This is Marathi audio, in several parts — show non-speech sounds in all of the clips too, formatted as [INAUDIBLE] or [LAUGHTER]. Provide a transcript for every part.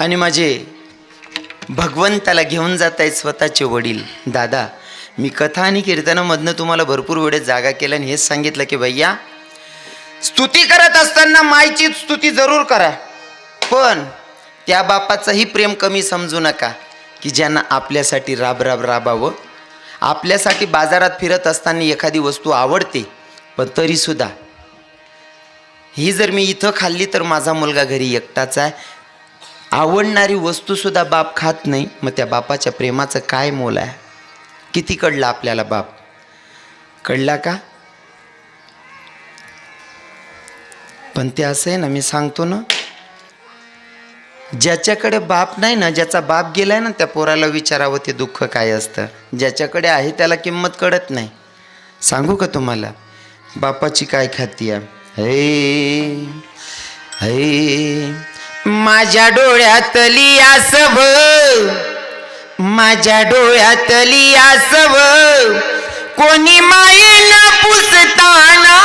आणि माझे भगवंताला घेऊन जात आहेत स्वतःचे वडील. दादा मी कथा आणि कीर्तनामधनं तुम्हाला भरपूर वेळेस जागा केला आणि हेच सांगितलं की भैया स्तुती करत असताना मायची स्तुती जरूर करा. पण त्या बापाचंही प्रेम कमी समजू नका की ज्यांना आपल्यासाठी राब राब राबावं. आपल्यासाठी बाजारात फिरत असताना एखादी वस्तू आवडते पण तरीसुद्धा. ही जर मी इथं खाल्ली तर माझा मुलगा घरी एकटाच आहे. आवडणारी वस्तूसुद्धा बाप खात नाही मग त्या बापाच्या प्रेमाचं काय मोल आहे? किती कळला आपल्याला बाप? कळला का? पण ते असं आहे ना मी सांगतो ना ज्याच्याकडे बाप नाही ना ज्याचा बाप गेलाय ना त्या पोराला विचारावं ते दुःख काय असतं. ज्याच्याकडे आहे त्याला किंमत कळत नाही. सांगू का तुम्हाला? बापाची काय खाती आहे? हे हे माझ्या डोळ्यातली आसव माझ्या डोळ्यातली आसव कोणी मायेनं पुसताना.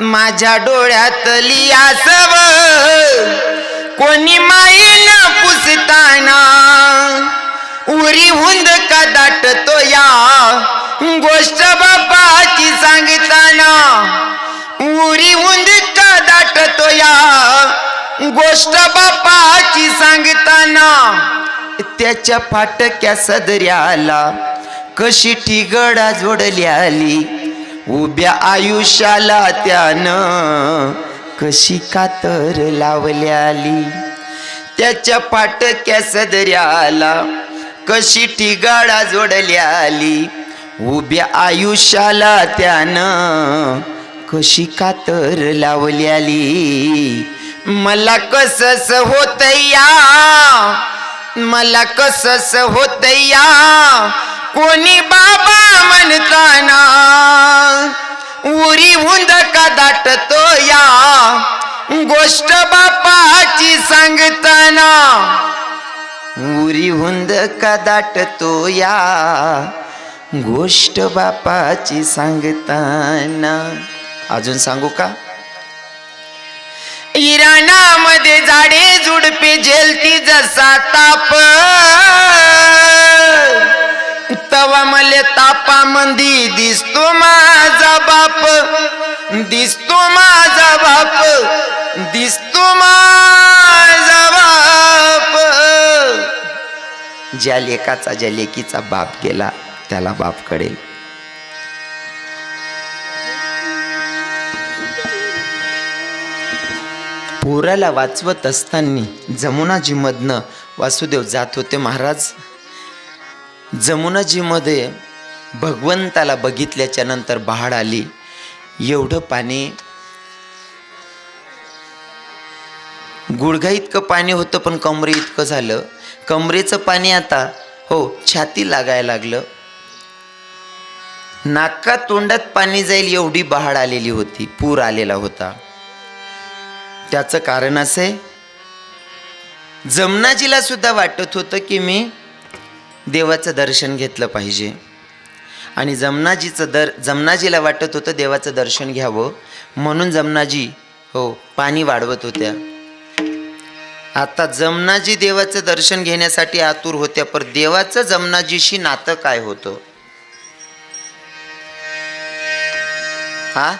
माझ्या डोळ्यातली आसव कोणी मायेनं पुसताना. उरी हुंद का दाटतो या. गोष्ट बापाची सांगताना. उरी हुंद का या गोष्ट बापाची सांगताना त्याच्या फाटक्या सदऱ्याला कशी ठिगडा जोडल्याली? उभ्या आयुष्याला त्यानं कशी कातर लावल्याली? त्याच्या फाटक्या सदऱ्याला कशी ठिगाडा जोडल्याली? उभ्या आयुष्याला त्यानं कशी कातर लावल्याली? मला कसस होत या मला कसस होत या कोणी बाबा म्हणताना? उरी हुंद का दाटतो या गोष्ट बापाची सांगताना? उरी हुंद का दाटतो या गोष्ट बापाची सांगताना? अजून सांगू का? इराणामध्ये झाडे झुडपे झेलती जसा ताप. तवा मले तापा मंदी दिसतो माझा बाप. दिसतो माझा बाप. दिसतो माझा बाप. ज्या लेखाचा ज्या लेकीचा बाप गेला त्याला बाप कळेल. पोराला वाचवत असताना जमुनाजीमधनं वासुदेव जात होते महाराज. जमुनाजीमध्ये भगवंताला बघितल्याच्या नंतर बहाड आली. एवढं पाणी गुडघा इतकं पाणी होतं पण कमरे इतकं झालं. कमरेचं पाणी आता हो छाती लागायला लागलं. नाका तोंडात पाणी जाईल एवढी बहाड आलेली होती. पूर आलेला होता. त्याचं कारण असं? आहे जमनाजीला सुद्धा वाटत होतं की मी देवाचं दर्शन घेतलं पाहिजे. आणि जमनाजीचं दर जमनाजीला वाटत होतं देवाचं दर्शन घ्यावं. म्हणून जमनाजी हो पाणी वाढवत होत्या. आता जमनाजी देवाचं दर्शन घेण्यासाठी आतुर होत्या पर देवाचं जमनाजीशी नातं काय होतं? हा?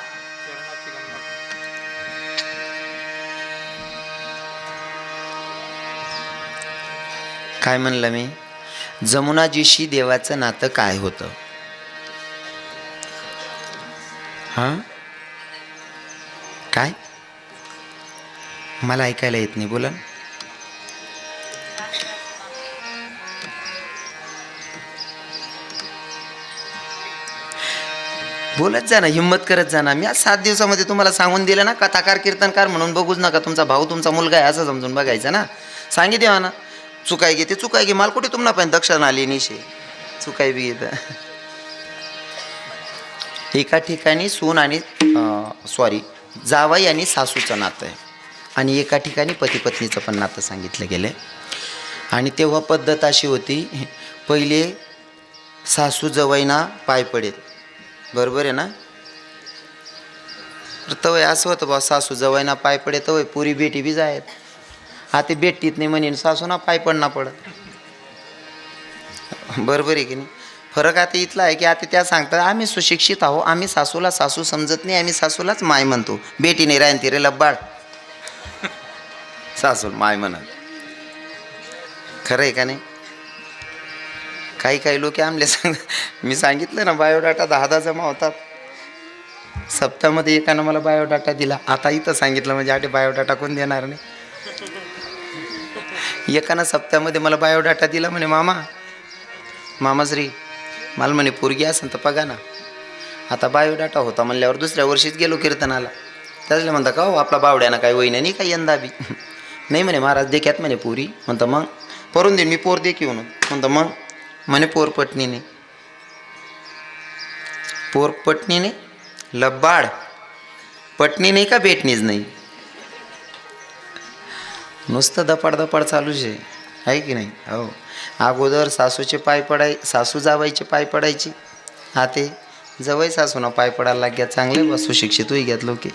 काय म्हणलं मी? जमुनाजीशी देवाचं नातं काय होतं? हां? काय? मला ऐकायला येत नाही बोला बोलत जा ना हिंमत करत जा ना. मी आज सात दिवसामध्ये तुम्हाला सांगून दिलं ना कथाकार कीर्तनकार म्हणून बघूच नका. तुमचा भाऊ तुमचा मुलगा आहे असं समजून बघायचं ना. सांगितलं देवा ना. चुकाय घेते चुकाय गे मला कुठे तुम्हाला पण दक्षण आली निशे चुकाय बी घेत. एका ठिकाणी सून आणि सॉरी जावाई आणि सासूचं नातं आहे. आणि एका ठिकाणी पती पत्नीचं पण नातं सांगितलं गेलं आणि तेव्हा पद्धत अशी होती पहिले सासू जवाईना पाय पडेल. बरोबर आहे ना? तर तवय असं होतं बा सासू जवयना पाय पडे तवय पुरी बेटी बी जायत. हा ते नाही म्हणेन सासूना पाय पडना पडत. बरोबर आहे की नाही? फरक आता इथला आहे की आता त्या सांगतात आम्ही सुशिक्षित आहो आम्ही सासूला सासू समजत नाही आम्ही सासूलाच माय म्हणतो. बेटी नाही राहन रे लब्बाळ सासू माय म्हणत. खरं आहे का नाही? काही काही लोक आमले सांग मी सांगितलं ना बायोडाटा दहा दहा जमा होतात. सप्ताहामध्ये एकानं मला बायोडाटा दिला. आता इथं सांगितलं म्हणजे आटे बायोडाटा कोण देणार नाही. एकानं सप्त्यामध्ये मला बायोडाटा दिला म्हणे मामा मामाश्री मला म्हणे पोरगी असेल तर बघा ना. आता बायोडाटा होता म्हणल्यावर दुसऱ्या वर्षीच गेलो कीर्तनाला. त्याला म्हणता का हो आपला बावड्यानं काय वहिनं नाही काय यंदा बी? नाही म्हणे महाराज देख्यात म्हणे पोरी. म्हणतं मग? परून दे मी पोर दे की म्हणून. म्हणतं मग? म्हणे पोर पटणीने पोर पटणीने लब्बाड पटणी नाही का भेटणीच नाही? नुसतं दपाड दपाड चालूच आहे. आहे की नाही? हो. अगोदर सासूचे पाय पडाय सासू जावायचे पाय पडायचे. हा ते. जवळ सासूना पाय पडायला लाग्या चांगले बसू शिक्षितही घेत लोके.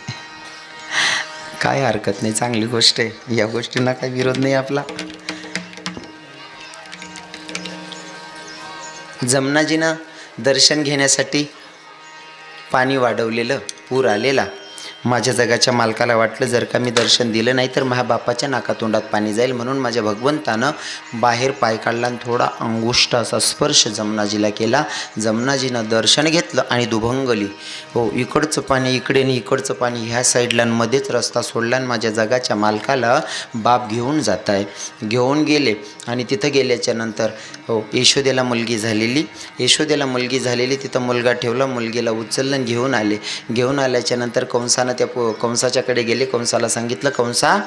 काय हरकत नाही. चांगली गोष्ट आहे. या गोष्टींना काही विरोध नाही आपला. जमनाजीनं दर्शन घेण्यासाठी पाणी वाढवलेलं पूर आलेला. माझ्या जगाच्या मालकाला वाटलं जर का मी दर्शन दिलं नाही तर माझ्या बापाच्या नाकातोंडात पाणी जाईल म्हणून माझ्या भगवंतानं बाहेर पाय काढला आणि थोडा अंगुष्ट असा स्पर्श जमनाजीला केला. जमनाजीनं दर्शन घेतलं आणि दुभंगली. हो इकडचं पाणी इकडे आणि इकडचं पाणी ह्या साईडला मध्येच रस्ता सोडला आणि माझ्या जगाच्या मालकाला बाप घेऊन जात आहे घेऊन गेले आणि तिथं गेल्याच्यानंतर हो यशोदेला मुलगी झालेली. यशोदेला मुलगी झालेली तिथं मुलगा ठेवला मुलगीला उचललं घेऊन आले. घेऊन आल्याच्यानंतर कंसानं त्या पो कंसाच्याकडे गेले. कंसाला सांगितलं कंसा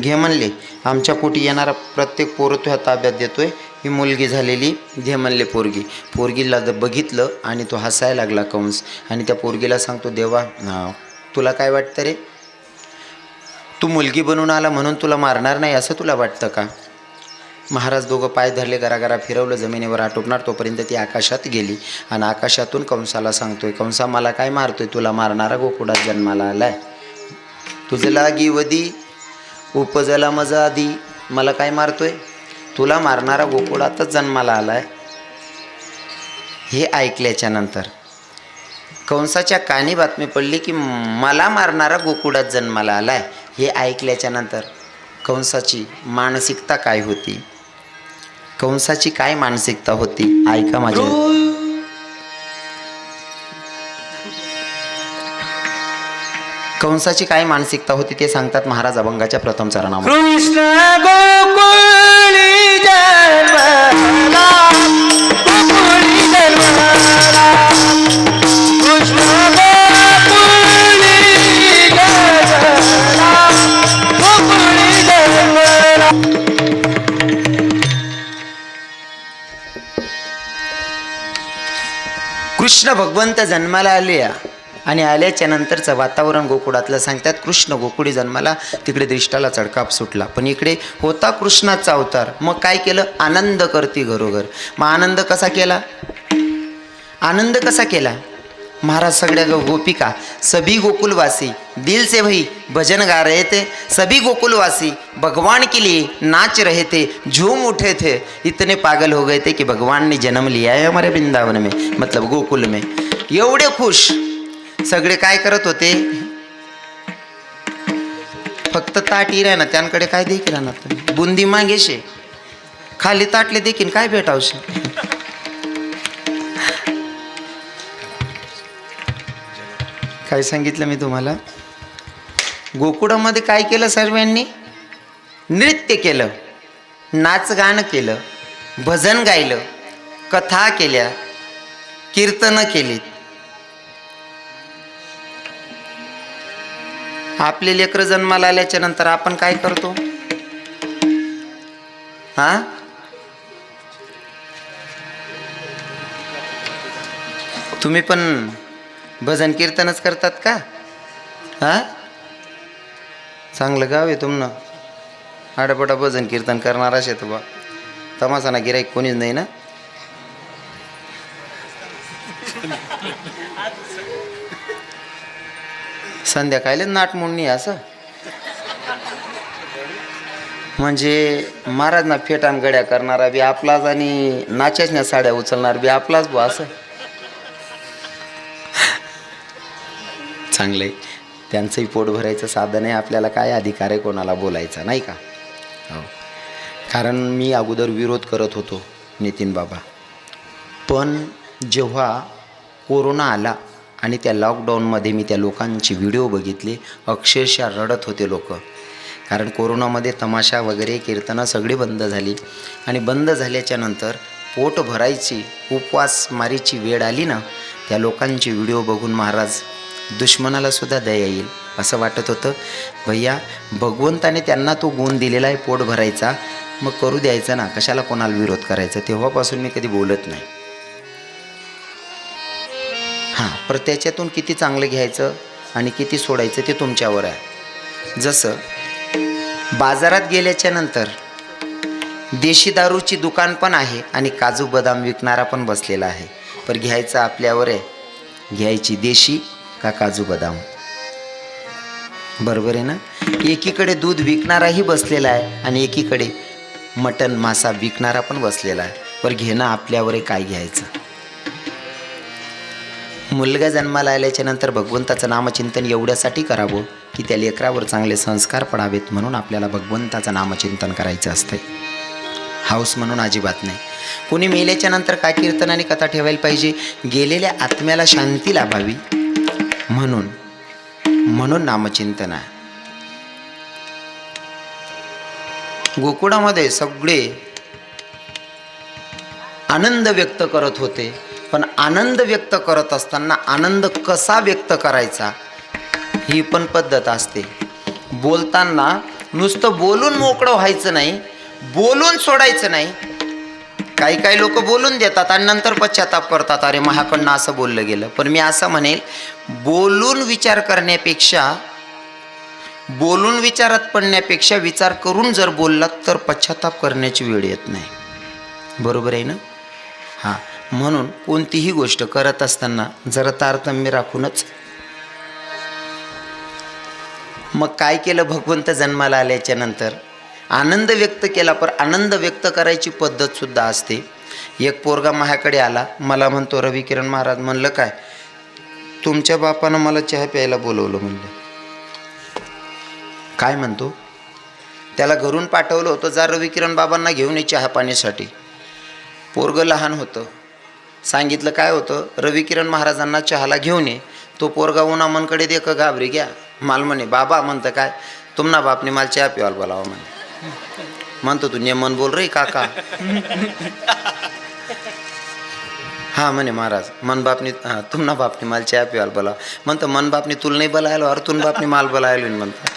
घे म्हणले. आमच्या पोटी येणारा प्रत्येक पोरं तुझ्या ताब्यात देतोय. ही मुलगी झालेली घे म्हणले पोरगी. पोरगीला बघितलं आणि तो हसायला लागला कंस आणि त्या पोरगीला सांगतो देवा तुला काय वाटतं रे? तू मुलगी बनून आला म्हणून तुला मारणार नाही असं तुला वाटतं का? महाराज दोघं पाय धरले गरागरा फिरवलं जमिनीवर आटोपणार तोपर्यंत ती आकाशात गेली. आणि आकाशातून कंसाला सांगतोय कंसा मला काय मारतोय? तुला मारणारा गोकुडात जन्माला आलाय. तुझं लागी वदी उपजला मजा आधी मला काय मारतोय? तुला मारणारा गोकुळातच जन्माला आलाय. हे ऐकल्याच्या नंतर कंसाच्या कानी बातमी पडली की मला मारणारा गोकुळात जन्माला आलाय. हे ऐकल्याच्या नंतर कंसाची मानसिकता काय होती? कंसाची काय मानसिकता होती? ऐका माझ्या कंसाची काय मानसिकता होती ते सांगतात महाराज अभंगाच्या प्रथम चरणामध्ये. कृष्ण भगवंत जन्माला आले आणि आल्याच्या नंतरचं वातावरण गोकुळातलं सांगतात कृष्ण गोकुळी जन्माला तिकडे दृष्टाला चडकाप सुटला. पण इकडे होता कृष्णाचा अवतार. मग काय केलं? आनंद करती घरोघर. मग आनंद कसा केला? आनंद कसा केला? महाराज सगळ्या गोपिका सभी गोकुलवासी दिल से भाई भजन गा रहे थे सभी गोकुलवासी भगवान के लिए नाच रहे थे झूम उठे थे। इतने पागल हो गए थे कि भगवान ने जन्म लिया है हमारे वृंदावन में मतलब गोकुल में। एवढे खुश। सगळे काय करत होते? फक्त ताट इराय ना त्यांकडे काय देखील राहणार तुम्ही? बुंदी मागेशे। खाली ताटले देखील काय भेटावशे? काय सांगितलं मी तुम्हाला? गोकुळामध्ये काय केलं सर्वांनी? नृत्य केलं नाचगाणं केलं भजन गायलं कथा केल्या कीर्तनं केलीत. आपले लेकरं जन्माला आल्याच्यानंतर आपण काय करतो? हा? तुम्ही पण भजन कीर्तनच करतात का? हा? चांगलं गाव आहे तुमनं. आडापडा भजन कीर्तन करणार असे तर बा. तमासाना गिराईक कोणीच नाही ना? संध्याकाळी नाट म्हणणी असं. म्हणजे महाराज ना फेटान गड्या करणारा बी आपलाच आणि नाच्याच्या साड्या उचलणार बी आपलाच बो असं. चांगलं आहे त्यांचंही पोट भरायचं साधन आहे आपल्याला काय अधिकार आहे कोणाला बोलायचा नाही का? हो. कारण मी अगोदर विरोध करत होतो नितीन बाबा. पण जेव्हा कोरोना आला आणि त्या लॉकडाऊनमध्ये मी त्या लोकांची व्हिडिओ बघितले अक्षरशः रडत होते लोक. कारण कोरोनामध्ये तमाशा वगैरे कीर्तनं सगळी बंद झाली. आणि बंद झाल्याच्यानंतर पोट भरायची उपवास मारीची वेळ आली ना त्या लोकांची व्हिडिओ बघून महाराज दुश्मनाला सुद्धा दया येईल असं वाटत होतं. भैया भगवंताने त्यांना तो गुण दिलेला आहे पोट भरायचा. मग करू द्यायचा ना? कशाला कोणाला विरोध करायचा? तेव्हापासून मी कधी बोलत नाही. हां पर त्याच्यातून किती चांगलं घ्यायचं आणि किती सोडायचं ते तुमच्यावर आहे. जसं बाजारात गेल्याच्यानंतर देशी दारूची दुकान पण आहे आणि काजू बदाम विकणारा पण बसलेला आहे. पर घ्यायचं आपल्यावर आहे. घ्यायची देशी का काजू बदाम बरोबर आहे ना? एकीकडे दूध विकणाराही बसलेला आहे आणि एकीकडे मटन मासा विकणारा पण बसलेला आहे. पर घेणं आपल्यावर काय घ्यायचं? मुलगा जन्माला आल्याच्यानंतर भगवंताचं नामचिंतन एवढ्यासाठी करावं की त्या लेकरावर चांगले संस्कार पडावेत म्हणून आपल्याला भगवंताचं नामचिंतन करायचं असतंय. हाऊस म्हणून अजिबात नाही. कोणी मेल्याच्या नंतर काय कीर्तन आणि कथा ठेवायला पाहिजे? गेलेल्या आत्म्याला शांती लाभावी. म्हणून म्हणून नामचिंतन आहे. गोकुळामध्ये सगळे आनंद व्यक्त करत होते पण आनंद व्यक्त करत असताना आनंद कसा व्यक्त करायचा ही पण पद्धत असते. बोलताना नुसतं बोलून मोकळं व्हायचं नाही बोलून सोडायचं नाही काही काही लोक बोलून देतात आणि नंतर पश्चाताप करतात. अरे माझ्याकडनं असं बोललं गेलं. पण मी असं म्हणेल बोलून विचार करण्यापेक्षा बोलून विचारात पडण्यापेक्षा विचार करून जर बोललात तर पश्चाताप करण्याची वेळ येत नाही. बरोबर आहे ना? हां. म्हणून कोणतीही गोष्ट करत असताना जरा तारतम्य राखूनच. मग काय केलं भगवंत जन्माला आल्याच्यानंतर? आनंद व्यक्त केला पर आनंद व्यक्त करायची पद्धतसुद्धा असते. एक पोरगा माझ्याकडे आला मला म्हणतो रवी किरण महाराज म्हणलं काय? तुमच्या बापानं मला चहा प्यायला बोलवलं म्हणलं. काय म्हणतो? त्याला घरून पाठवलं होतं जा रवी किरण बाबांना घेऊन ये चहा पाण्यासाठी. पोरगं लहान होतं. सांगितलं काय होतं? रवी किरण महाराजांना चहाला घेऊन ये. तो पोरगा उन्हामनकडे दे का घाबरी घ्या. माल म्हणे बाबा म्हणतं काय? तुमना बापने मला चहा प्यायला बोलावं म्हणे म्हणतो तू नेमन बोल रे काका. हा म्हणे महाराज मन बापनी तुमना बापने माल चहा पिवाल बोला म्हणतो मन बापने तुला नाही बोलायलो अरे तुन बापने माल बोलायलो म्हणतो.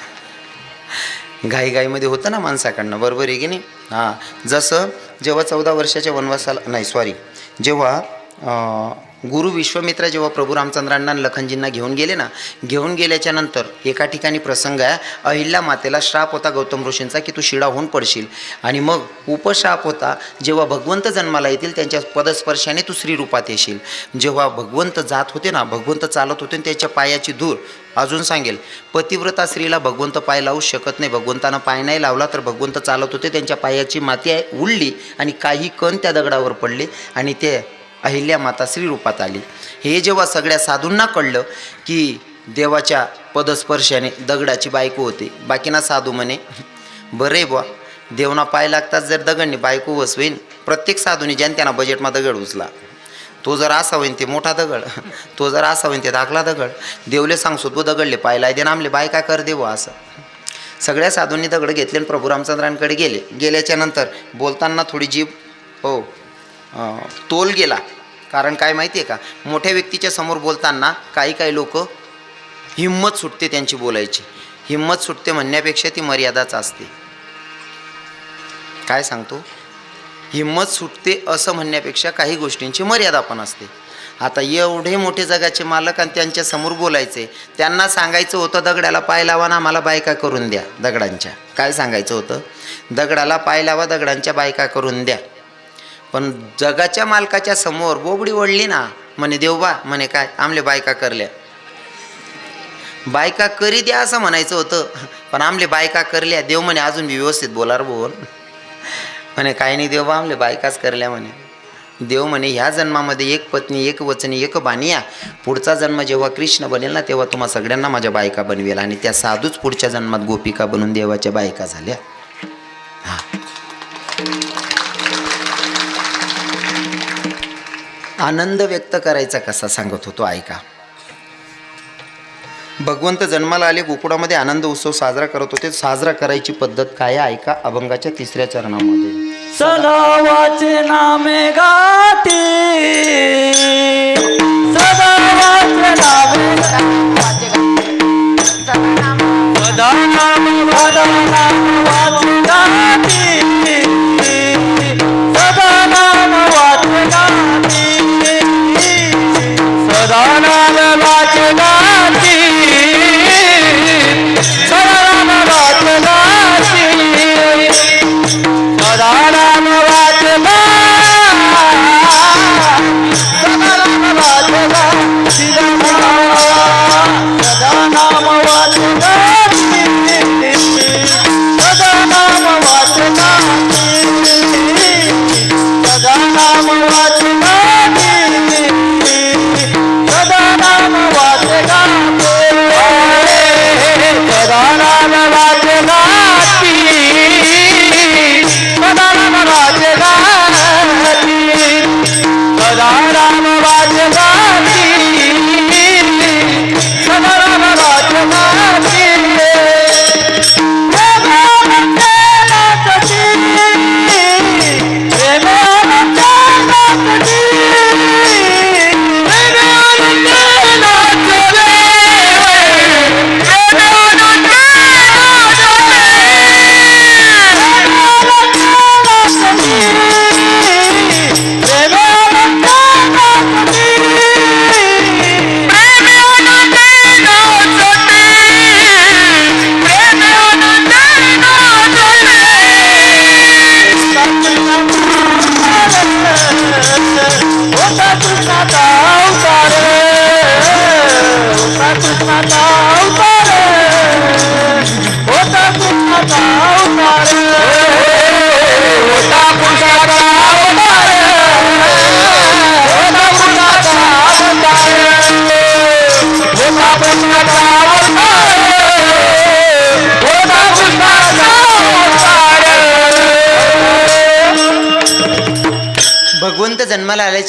घाई घाईघाईमध्ये होतं ना माणसाकडनं बरोबर आहे की नाही? हां जसं जेव्हा चौदा वर्षाच्या वनवासाला नाही सॉरी जेव्हा गुरु विश्वमित्र जेव्हा प्रभू रामचंद्रांना लखनजींना घेऊन गेले ना घेऊन गेल्याच्यानंतर एका ठिकाणी प्रसंग आहे अहिल्या मातेला श्राप होता गौतम ऋषींचा की तू शिडा होऊन पडशील. आणि मग उपश्राप होता जेव्हा भगवंत जन्माला येतील त्यांच्या पदस्पर्शाने तू श्रीरूपात येशील. जेव्हा भगवंत जात होते ना भगवंत चालत होते आणि त्याच्या पायाची धूर अजून सांगेल. पतिव्रता स्त्रीला भगवंत पाय लावू शकत नाही. भगवंतानं पाय नाही लावला तर भगवंत चालत होते त्यांच्या पायाची माती आहे उडली आणि काही कण त्या दगडावर पडले आणि ते अहिल्या माता श्रीरूपात आली. हे जेव्हा सगळ्या साधूंना कळलं की देवाच्या पदस्पर्शाने दगडाची बायको होते. बाकीना साधू म्हणे बरे बुवा देवना पाय लागताच जर दगडने बायको वसवेन प्रत्येक साधूने ज्याने त्यांना बजेटमा दगड उचला. तो जर असा होईन ते मोठा दगड [LAUGHS] तो जर असा होईन ते दाखला दगड देवले सांगसो तो दगडले पायला दे आमले बाय काय कर देव असं. सगळ्या साधूंनी दगड घेतले आणि प्रभू रामचंद्रांकडे गेले. गेल्याच्यानंतर बोलताना थोडी जीभ हो तोल गेला. कारण काय माहिती आहे का? मोठ्या व्यक्तीच्या समोर बोलताना काही काही लोक हिंमत सुटते त्यांची बोलायची. हिंमत सुटते म्हणण्यापेक्षा ती मर्यादाच असते. काय सांगतो? हिंमत सुटते असं म्हणण्यापेक्षा काही गोष्टींची मर्यादा पण असते. आता एवढे मोठे जगाचे मालक आणि त्यांच्यासमोर बोलायचे त्यांना सांगायचं होतं दगडाला पाय लावा ना आम्हाला बायका करून द्या दगडांच्या. काय सांगायचं होतं? दगडाला पाय लावा दगडांच्या बायका करून द्या. पण जगाच्या मालकाच्या समोर बोबडी ओढली ना म्हणे देवबा म्हणे काय? आमले बायका करल्या. बायका करी द्या असं म्हणायचं होतं. पण आमले बायका करल्या. देव म्हणे अजून मी व्यवस्थित बोलार बोल. म्हणे काय नाही देव बा आमले बायकाच करल्या म्हणे. देव म्हणे ह्या जन्मामध्ये एक पत्नी एक वचनी एक बानिया. पुढचा जन्म जेव्हा कृष्ण बनेल ना तेव्हा तुम्हा सगळ्यांना माझ्या बायका बनवेल आणि त्या साधूच पुढच्या जन्मात गोपिका बनून देवाच्या बायका झाल्या. आनंद व्यक्त करायचा कसा सांगत होतो ऐका. भगवंत जन्माला आले गोकुळामध्ये आनंद उत्सव साजरा करत होते. साजरा करायची पद्धत काय आहे ऐका अभंगाच्या तिसऱ्या चरणामध्ये. सदा वाचे नामे गाते. सदा वाचे सदा नाम सदा नाम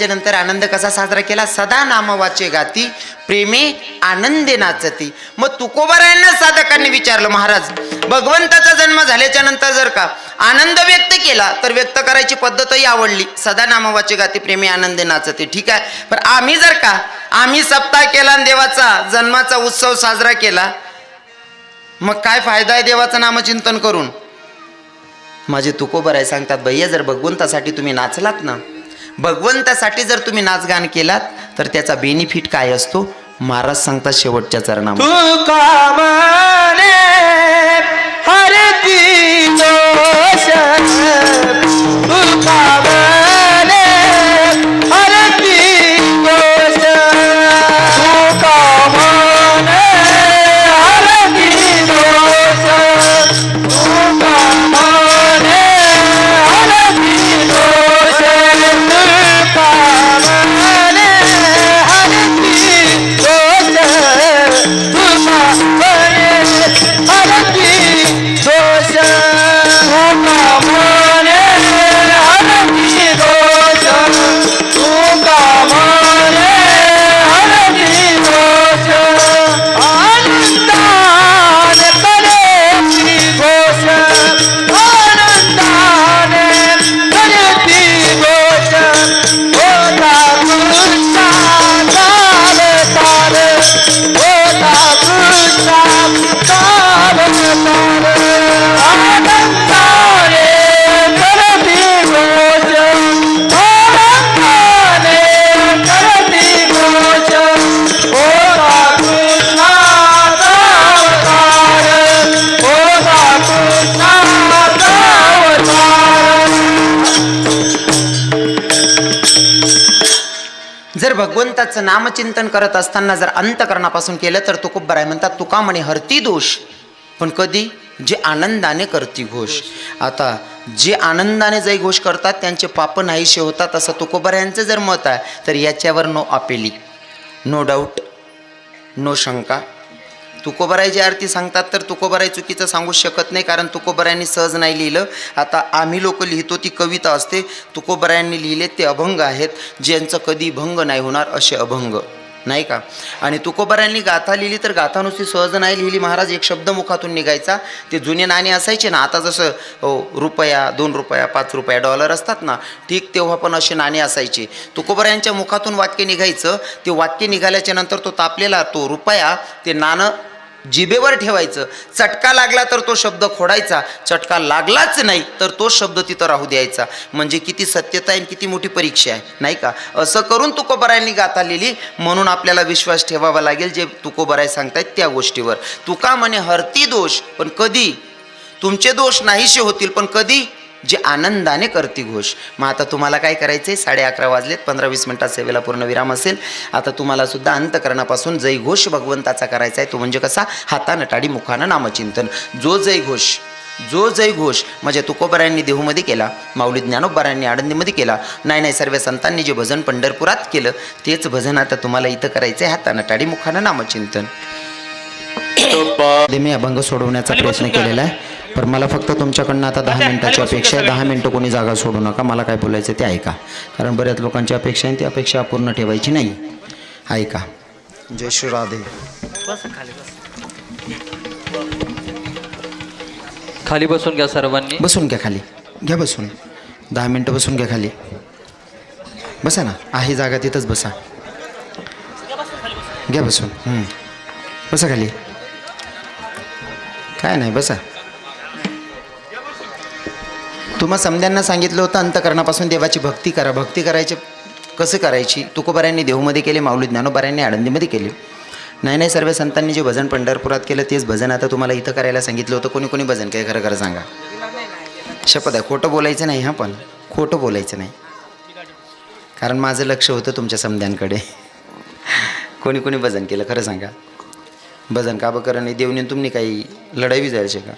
नंतर आनंद कसा साजरा केला? सदा नामवाचे गाती प्रेमे आनंदे नाचती. मग तुकोबारायांना साधकांनी विचारलं महाराज भगवंताचा जन्म झाल्याच्यानंतर जर का आनंद व्यक्त केला तर व्यक्त करायची पद्धतही आवडली. सदा नामवाचे गाती प्रेमे आनंदे नाचते. ठीक आहे. पण आम्ही जर का आम्ही सप्ताह केला आणि देवाचा जन्माचा उत्सव साजरा केला मग काय फायदा आहे देवाचं नामचिंतन करून? माझे तुकोबर आहे सांगतात भैया जर भगवंतासाठी तुम्ही नाचलात ना भगवंतासाठी जर तुम्ही नाचगान केलात तर त्याचा बेनिफिट काय असतो? महाराज सांगतात शेवटच्या चरणा हरती भगवंताचं नामचिंतन करत असताना जर अंतकरणापासून केलं तर तुकोबराय म्हणतात तुका म्हणे हरती दोष पण कधी? जे आनंदाने करती घोष. आता जे आनंदाने जे घोष करतात त्यांचे पाप नाहीसे होतात असं तुकोबरायांचं जर मत आहे तर याच्यावर नो अपेली नो डाऊट नो शंका. तुकोबराय जे आरती सांगतात तर तुकोबराय चुकीचं सांगू शकत नाही कारण तुकोबरायांनी सहज नाही लिहिलं. आता आम्ही लोक लिहितो ती कविता असते. तुकोबरायांनी लिहिले ते अभंग आहेत ज्यांचं कधी भंग नाही होणार असे अभंग. नाही का? आणि तुकोबरायांनी गाथा लिहिली तर गाथा नुसती सहज नाही लिहिली. महाराज एक शब्द मुखातून निघायचा. ते जुने नाणे असायचे ना आता जसं हो रुपया दोन रुपया पाच रुपया डॉलर असतात ना ठीक तेव्हा पण असे नाणे असायचे. तुकोबरायांच्या मुखातून वाक्य निघायचं. ते वाक्य निघाल्याच्या नंतर तो तापलेला तो रुपया ते नाणं जिभेवर ठेवायचं. चटका लागला तर तो शब्द खोडायचा. चटका लागलाच नाही तर तो शब्द तिथं राहू द्यायचा. म्हणजे किती सत्यता आहे आणि किती मोठी परीक्षा आहे. नाही का? असं करून तुकोबरायांनी गाथा लिहिली. म्हणून आपल्याला विश्वास ठेवावा लागेल जे तुकोबराय सांगतायत त्या गोष्टीवर. तुका म्हणे हरती दोष पण कधी? तुमचे दोष नाहीसे होतील पण कधी? जे आनंदाने करती घोष. मग आता तुम्हाला काय करायचं आहे साडे अकरा वाजलेत पंधरा वीस मिनटात सेवेला पूर्ण विराम असेल. आता तुम्हाला सुद्धा अंतकरणापासून जय घोष भगवंताचा करायचा आहे. तो म्हणजे कसा? हातानं टाडी मुखानं नामचिंतन. जो जय घोष जो जय घोष म्हणजे तुकोबरायांनी देहूमध्ये केला माऊली ज्ञानोबरायांनी आळंदीमध्ये केला नाही नाही सर्व संतांनी जे भजन पंढरपुरात केलं तेच भजन आता तुम्हाला इथं करायचं आहे हातानं टाडी मुखानं नामचिंतन. ते मी अभंग सोडवण्याचा प्रयत्न केलेला आहे. पण मला फक्त तुमच्याकडनं आता दहा मिनिटाची अपेक्षा आहे. दहा मिनटं कोणी जागा सोडू नका मला काय बोलायचं ते ऐका. कारण बऱ्याच लोकांची अपेक्षा आहे ती अपेक्षा अपूर्ण ठेवायची नाही. ऐका. जय श्री राधे. खाली बसून घ्या सर्वांनी. बसून घ्या खाली. घ्या बसून. दहा मिनटं बसून घ्या खाली. बसा ना. आहे जागा तिथंच बसा. घ्या बसून. बसा खाली. काय नाही बसा. तुम्हा समद्यांना सांगितलं होतं अंतकरणापासून देवाची भक्ती करा. भक्ती करायची कसं करायची? तुकोबाऱ्यांनी देहूमध्ये केले माऊली ज्ञानोबाऱ्यांनी आळंदीमध्ये केले. नाही नाही सर्व संतांनी जे भजन पंढरपुरात केलं तेच भजन आता तुम्हाला इथं करायला सांगितलं होतं. कोणी कोणी भजन काय खरं खरं सांगा. शपथ आहे. खोटं बोलायचं नाही हां पण. खोटं बोलायचं नाही. कारण माझं लक्ष होतं तुमच्या समद्यांकडे. कोणी कोणी भजन केलं? खरं सांगा. भजन का बरं नाही? देवने तुम्ही काही लढाई जायचे का?